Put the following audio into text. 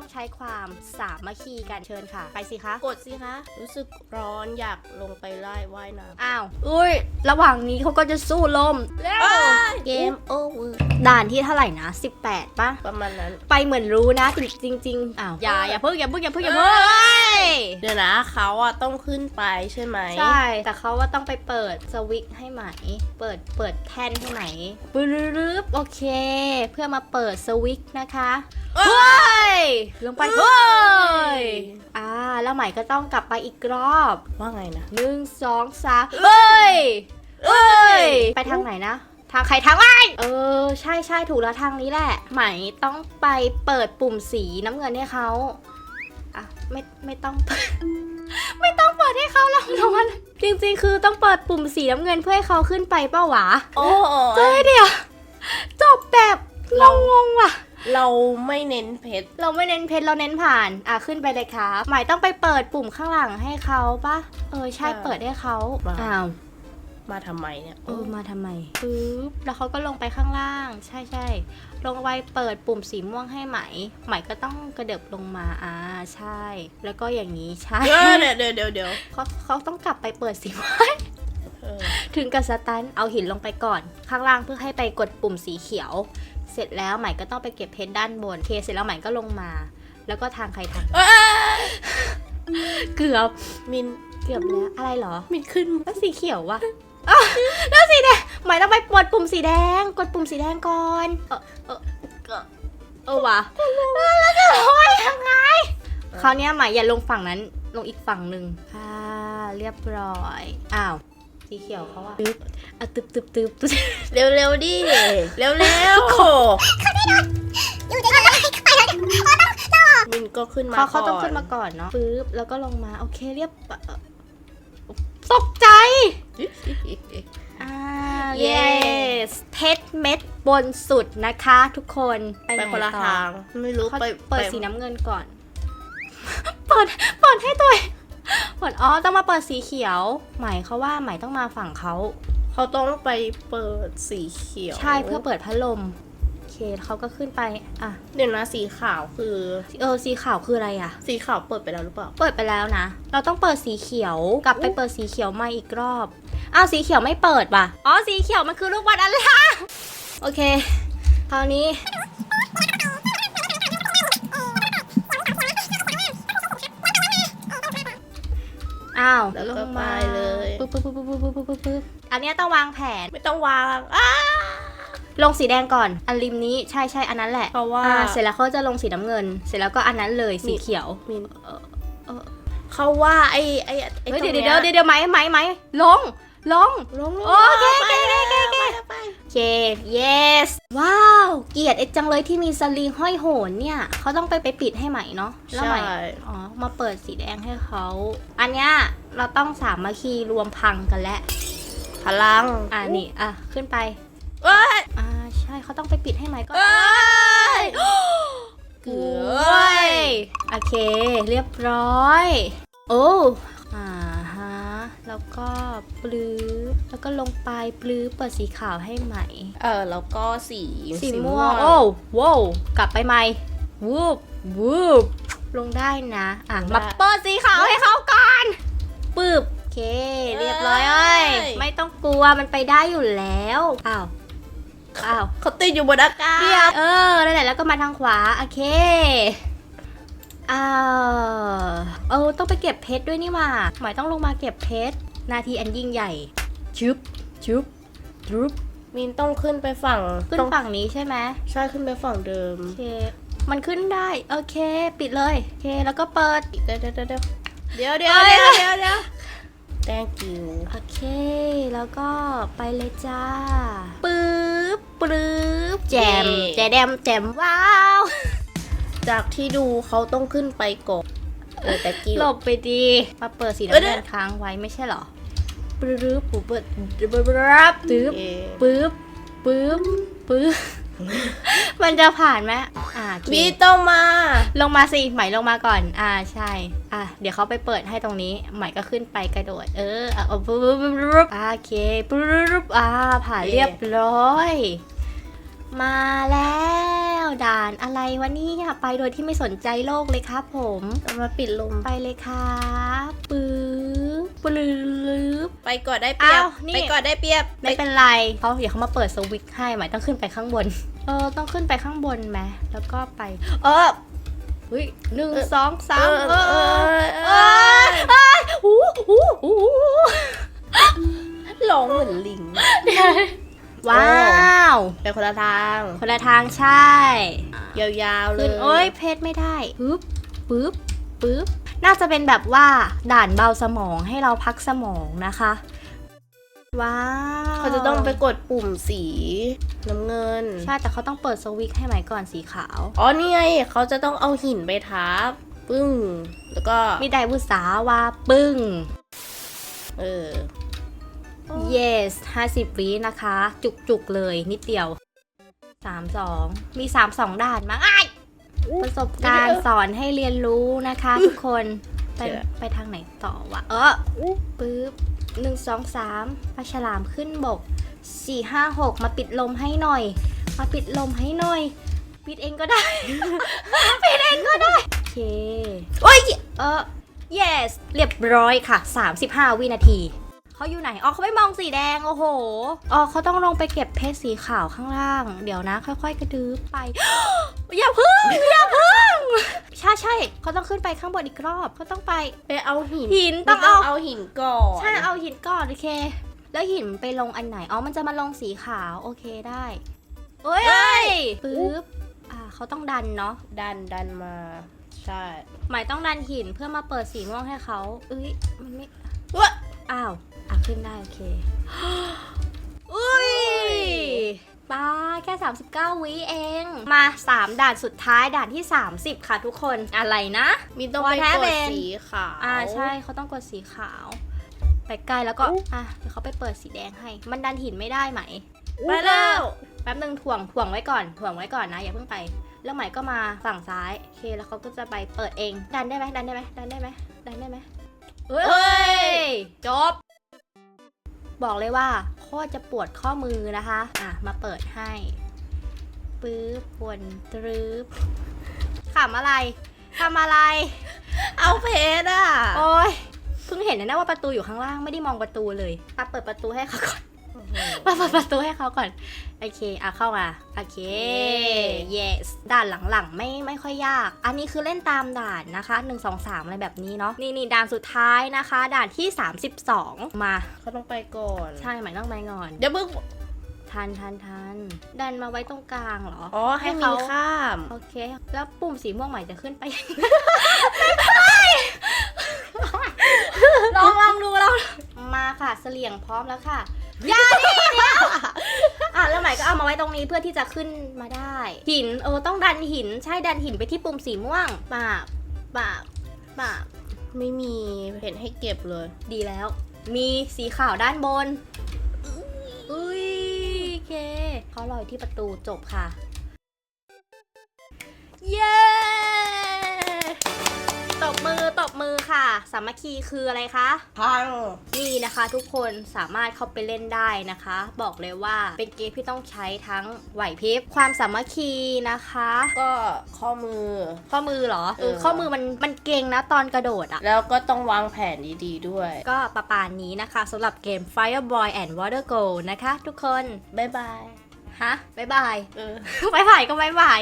ต้องใช้ความสามัคคีกันเชิญค่ะ ไปสิคะ กดสิคะ รู้สึกร้อนอยากลงไปไล่ว่ายน้ำอ้าว อุ้ย ระหว่างนี้เขาก็จะสู้ลมเร็วเกมโอเวอร์ด่านที่เท่าไหร่นะ 18ปะประมาณนั้น ไปเหมือนรู้นะ จริงจริงๆอ้าว อย่า อย่าเพิ่ง อย่าเพิ่ง อย่าเพิ่ง อย่าเพิ่งเดี๋ยวนะเขาอะต้องขึ้นไปใช่ไหม ใช่ แต่เขาว่าต้องไปเปิดสวิตช์ให้ไหม เปิด เปิดแท่นให้ไหมปรึบโอเค เพื่อมาเปิดสวิตช์นะคะเอ้เฮ้ย ลงไป เฮ้ยยอ่า แล้วไหมก็ต้องกลับไปอีกรอบ ว่าไงนะหนึ่งสองสามเฮ้ยเอ้ย ไปทางไหนนะ ทางใครทางไอเออ ใช่ใช่ถูกแล้วทางนี้แหละไหมต้องไปเปิดปุ่มสีน้ำเงินให้เขาอะ ไม่ไม่ต้องเปิดไม่ต้องเปิดให้เขาหรอกนอนจริงๆ คือต้องเปิดปุ่มสีน้ำเงินเพื่อให้เขาขึ้นไปเป้าวะโอ้เจ้ยเดียว จบแบบงงงๆว่ะ เราไม่เน้นเพชร เราไม่เน้นเพชรเราเน้นผ่าน อะขึ้นไปเลยครับ หมายต้องไปเปิดปุ่มข้างหลังให้เขาปะเออใช่ใช่เปิดให้เขามา อ้าวมาทำไมเนี่ยเออมาทำไมปึ๊บแล้วเขาก็ลงไปข้างล่าง ใช่ใช่ลงไปเปิดปุ่มสีม่วงให้ไหมไหมก็ต้องกระเดิบลงมาอ่าใช่ แล้วก็อย่างนี้ใช่เออเดี๋ยวเดี๋ยวเดี๋ยวเดี๋ยวเขาเขาต้องกลับไปเปิดสีม่วง เออ ถึงกับสตันเอาหินลงไปก่อน ข้างล่างเพื่อให้ไปกดปุ่มสีเขียวเส ร็จแล้วใหม่ก็ต้องไปเก็บเพชรด้านบนโอเคเสร็จแล้วใหม่ก็ลงมา แล้วก็ทางใครทางเอ้ยเกือบมินเกือบแล้วอะไรเหรอ มินขึ้นแล้วสีเขียววะอ้าวแล้วสีแดงหมายต้องไปกดปุ่มสีแดง กดปุ่มสีแดงก่อนเออเออเออเออวะแล้วจะลอยยังไงคราวเนี้ยหมายอย่าลงฝั่งนั้นลงอีกฝั่งหนึ่งค่ะเรียบร้อยอ้าว สีเขียวเขาอะตึ๊บอะตึ๊บตึ๊บตึ๊บตึ๊บเร็วเร็วๆดิ เร็วเร็วมินก็ขึ้นมาเขาเขาต้องก่ขึ้นมาก่อนเนาะปึ๊บแล้วก็ลงมาโอเคเรียบเอ่อตกใจอ่า yes เพชรเม็ดบนสุดนะคะ ทุกคนไปไหคนละต่อทาง ไม่รู้เขาไปเปิดไปสีน้ำเงินก่อน เปิดเปิดให้ตัวเอง เปิดอ๋อต้องมาเปิดสีเขียวหมายเขาว่าหมายต้องมาฝั่งเขาเขาต้องไปเปิดสีเขียวใช่เพื่อเปิดพัดลมโอเคเขาก็ขึ้นไปอะเดี๋ยวนะสีขาวคือเออสีขาวคืออะไรอะ สีขาวเปิดไปแล้วหรือเปล่าเปิดไปแล้วนะ เราต้องเปิดสีเขียวกลับไปเปิดสีเขียวใหม่อีกรอบอ้าวสีเขียวไม่เปิดว่ะอ๋อสีเขียวมันคือลูกบอลอะไรโอเคคราวนี้ อ้าวแล้วลก็งไปมาเลยปึ๊บปึ๊บปึ๊บปึ๊บปึ๊บปึ๊บปึ๊บปึ๊บอันเนี้ยต้องวางแผนไม่ต้องวางอ้าลงสีแดงก่อน อันริมนี้ใช่ใช่อันนั้นแหละเพราะว่า อ่เสร็จแล้วเขาจะลงสีน้ำเงิน เสร็จแล้วก็อันนั้นเลยสีเขียวมินเออเออเขาว่าไอ้ไอ้ไอ้เฮ้ยตรงเดี๋ยวนี้เดี๋ยวเดี๋ยวเดี๋ยวไหมไหมไหมลงลงลงลงโอเคไปโอเคโอเคโอเคแล้ว ไปโอเค yes ว้าว เกลียดไอ้จังเลยที่มีสลิงห้อยโหนเนี่ยเขาต้องไปไปปิดให้ใหม่เนาะแล้วใหม่ ใช่ อ๋อ มาเปิดสีแดงให้เขา อันเนี้ยเราต้องสามัคคีรวมพังกันแล้ว พลังอ่านี่ อะ ขึ้นไป เอ้ยอ่า ใช่เขาต้องไปปิดให้ใหม่ก็เอ้ยเกือบโอเค เรียบร้อย โอ้ อ่าฮะ แล้วก็ปลื้บแล้วก็ลงไปปลื้บเปิดสีขาวให้ใหม่ เออแล้วก็สีสีม่วงโอ้ว้าวกลับไปใหม่วูบวูบลงได้นะ อะ มาเปิดสีขาวให้เขาก่อนปึ๊บโอเค เรียบร้อยเอ้ยไม่ต้องกลัวมันไปได้อยู่แล้วอ้าวอ้าวเขาติดอยู่บนอากาศเดียวเออนั่นแหละแล้วก็มาทางขวา โอเค อ้าวเออต้องไปเก็บเพชรด้วยนี่หว่าหมายต้องลงมาเก็บเพชรนาทีอันยิ่งใหญ่ชุบชุบชุบมินต้องขึ้นไปฝั่งขึ้นต้องฝั่งนี้ใช่ไหมใช่ขึ้นไปฝั่งเดิมโอเคมันขึ้นได้โอเค ปิดเลยโอเคแล้วก็เปิดเดี๋ยวเดี๋ยวเดี๋ยวเดี๋ยวเดี๋ยวเอ้เดี๋ยยวเดี๋ยวเดี๋ยว thank you โอเค แล้วก็ไปเลยจ้าปึ๊บปึ๊บแจมแจแดมแจมว้าว จากที่ดูเขาต้องขึ้นไปกบเออแต่กิ้วหลบไปดีมาเปิดสีเอ้ยน้ำเดี๋เงิยวนค้างไว้ไม่ใช่เหรอปึ๊บปุ๊บปึ๊บปึ๊บปึ๊บปึ๊บเอปึ๊บปึ๊บปึ๊บมันจะผ่านไหมอ่าโอเคบีต้องมา ลงมาสิไหมลงมาก่อน อ่าใช่ อะเดี๋ยวเขาไปเปิดให้ตรงนี้ไหมก็ขึ้นไปกระโดด เอออะเอาปึ๊บปึ๊บปึ๊บปึ๊บอ่าโอเคปึ๊บปึ๊บอ่าผ่านเรียบร้อย มาแล้วด่านอะไรวะเนี่ยไปโดยที่ไม่สนใจโลกเลยครับผมจะมาปิดลมไปเลยครับปื๊บปลื้บไปก่อนได้เปรียบอ้าวนี่ ไปก่อนได้เปรียบไม่เป็นไรเขาเดี๋ยวเขามาเปิดสวิตช์ให้หมายต้องขึ้นไปข้างบน เออต้องขึ้นไปข้างบนไหมแล้วก็ไปเออเฮ้ยหนึ่งสองสามเออเออเออเออหูหูหูร้องเหมือนลิงว้าวไปคนละทาง คนละทางใช่ ยาวๆเลขึ้ยนโอ้ยเพชรไม่ได้ปึ๊บปึ๊บปึ๊บน่าจะเป็นแบบว่าด่านเบาสมองให้เราพักสมองนะคะ ว้าวเขาจะต้องไปกดปุ่มสีน้ำเงิน ใช่แต่เขาต้องเปิดสวิตช์ให้ใหม่ก่อนสีขาว อ๋อนี่ไงเขาจะต้องเอาหินไปทับปึ้ง แล้วก็ มีไดวุสาว่าปึ้ง เออ yes 50วินะคะ จุกๆเลยนิดเดียว 32 มี 32 ด่านมั้งอ้ายประสบการณ์สอนให้เรียนรู้นะคะ ทุกคน ไปเจอไปทางไหนต่อวะ เออปึ๊บหนึ่งสองสามปลาฉลามขึ้นบกสี่ห้าหกมาปิดลมให้หน่อย มาปิดลมให้หน่อย ปิดเองก็ได้ ปิดเองก็ได้ โอเค โอ้ย เออ yes เรียบร้อยค่ะ 35 วินาที เขาอยู่ไหน อ๋อเขาไม่มองสีแดง โอ้โห อ๋อเขาต้องลงไปเก็บเพชรสีขาวข้างล่าง เดี๋ยวนะ ค่อย ๆ กระดืบไป อย่าพึ่ง อย่าพึ่ง ใช่ใช่เขาต้องขึ้นไปข้างบนอีกรอบเขาต้องไป ไปเอาหินหินต้องเอา เอาหินก่อนใช่ เอาหินก่อนโอเค แล้วหินไปลงอันไหน อ๋อ มันจะมาลงสีขาว โอเคได้เอ้ยเอ้ยปึ๊บ อ่าเขาต้องดันเนาะ ดันดันมา ใช่ หมายต้องดันหินเพื่อมาเปิดสีม่วงให้เขาเอ้ย มันไม่วะอ้าว อะขึ้นได้โอเคอุ้ยป้าแค่ 39 วิเอง มา 3 ด่านสุดท้ายด่านที่ 30 ค่ะทุกคนอะไรนะ มีต้องวอไปลแท้กเบดนสีขาวอ่าใช่เขาต้องกดสีขาว ไปใกล้แล้วก็อะเดี๋ยวเขาไปเปิดสีแดงให้ มันดันหินไม่ได้ไหมไปแล้วแป๊บนึงถ่วงถ่วงไว้ก่อนถ่วงไว้ก่อนนะอย่าเพิ่งไป แล้วไหมก็มาฝั่งซ้ายโอเคแล้วเขาก็จะไปเปิดเอง ดันได้ไหมดันได้ไหมดันได้ไหมดันได้ไหมเฮ้ยจบ บอกเลยว่าโคตรจะปวดข้อมือนะคะ อะ มาเปิดให้ ปื๊บวนตรึบขำอะไรทำอะไร เอาเพชรอะ โอ้ยเพิ่งเห็นนะเนี่ยว่าประตูอยู่ข้างล่างไม่ได้มองประตูเลยอะเปิดประตูให้เขาก่อน มาเปิดประตูให้เขาก่อน โอเค อะเข้ามา โอเค yes ด่านหลังๆ ไม่ไม่ค่อยยาก อันนี้คือเล่นตามด่านนะคะ 1 2 3 อะไรแบบนี้เนาะ นี่นี่ด่านสุดท้ายนะคะ ด่านที่ 32 มาเขาต้องไปก่อน ใช่หมายต้องไปก่อน เดี๋ยวมึงทันทันทันดันมาไว้ตรงกลางเหรอ อ๋อ ให้ให้มีเขาข้าม โอเค แล้วปุ่มสีม่วงใหม่จะขึ้นไปลองลองดูลองมาค่ะ เสลี่ยงพร้อมแล้วค่ะ อย่าดิเนี่ยอะแล้วใหม่ก็เอามาไว้ตรงนี้เพื่อที่จะขึ้นมาได้ หินเออต้องดันหินใช่ดันหินไปที่ปุ่มสีม่วงปากปากปากไม่มีเห็นให้เก็บเลย ดีแล้ว มีสีขาวด้านบนอุ้ยโอเคเขาลอยที่ประตูจบค่ะ เย้ต บมือตบมือค่ะ สามัคคีคืออะไรคะพังนี่นะคะทุกคนสามารถเข้าไปเล่นได้นะคะ บอกเลยว่าเป็นเกมที่ต้องใช้ทั้งไหวพริบความสามัคคีนะคะ ก็ข้อมือ ข้อมือเหรอเออเออข้อมือมันมันเก่งนะตอนกระโดดอะแล้วก็ต้องวางแผนดีๆด้วย ก็ประปานนี้นะคะสำหรับเกม Fireboy and Water Go นะคะ ทุกคน บ๊ายบาย ฮะ บ๊ายบาย เออ บ๊ายบายก็บ๊ายบาย